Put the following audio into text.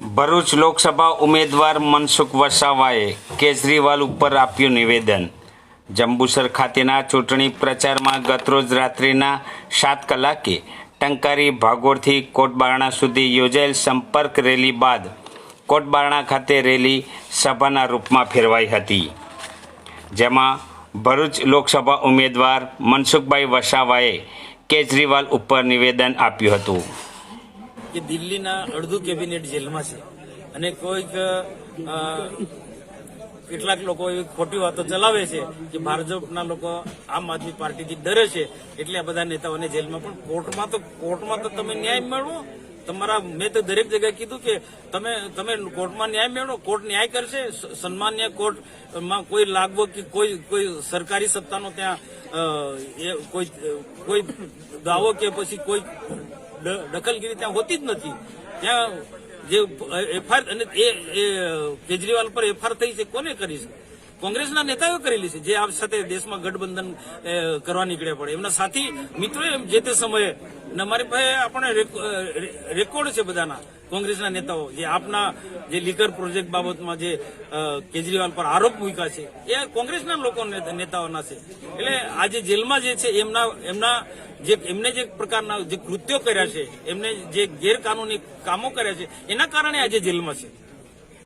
ભરૂચ લોકસભા ઉમેદવાર મનસુખ વસાવાએ કેજરીવાલ ઉપર આપ્યું નિવેદન. જંબુસર ખાતેના ચૂંટણી પ્રચારમાં ગતરોજ રાત્રિના સાત કલાકે ટંકારી ભાગોળથી કોટબારણા સુધી યોજાયેલ સંપર્ક રેલી બાદ કોટબારણા ખાતે રેલી સભાના રૂપમાં ફેરવાઈ હતી. જેમાં ભરૂચ લોકસભા ઉમેદવાર મનસુખભાઈ વસાવાએ કેજરીવાલ ઉપર નિવેદન આપ્યું હતું. કે દિલ્હીના અડધું કેબિનેટ જેલમાં છે. અને કોઈક કેટલાક લોકો એવી ખોટી વાતો ચલાવે છે કે ભાજપના લોકો આમ આદમી પાર્ટીથી ડરે છે. એટલે આ બધા નેતાઓને જેલમાં પણ કોર્ટમાં તો કોર્ટમાં તો તમે ન્યાય મેળવો. તમારા મેં તો દરેક જગ્યાએ કીધું કે તમે તમે કોર્ટમાં ન્યાય મેળવો, કોર્ટ ન્યાય કરશે. સન્માન્ય કોર્ટમાં કોઈ લાગવો કે કોઈ કોઈ સરકારી સત્તાનો ત્યાં કોઈ કોઈ દાવો કે પછી કોઈ દખલગીરી ત્યાં હોતી જ નથી. ત્યાં જે એફઆઈઆર અને એ કેજરીવાલ પર એફઆઈઆર થઈ છે, કોને કરી છે? કોંગ્રેસના નેતાઓએ કરેલી છે, જે આ સાથે દેશમાં ગઠબંધન કરવા નીકળ્યા પડે. એમના સાથી, મિત્રોએ જે તે સમયે અને અમારી પાસે આપણે રેકોર્ડ છે બધાના, કોંગ્રેસના નેતાઓ, જે આપના જે લીકર પ્રોજેક્ટ બાબતમાં જે કેજરીવાલ પર આરોપ મૂક્યા છે, એ કોંગ્રેસના લોકો નેતાઓના છે. એટલે આજે જેલમાં જે છે, એમના એમના જે એમને જે પ્રકારના જે કૃત્યો કર્યા છે, એમને જે ગેરકાનૂની કામો કર્યા છે, એના કારણે આજે જેલમાં છે.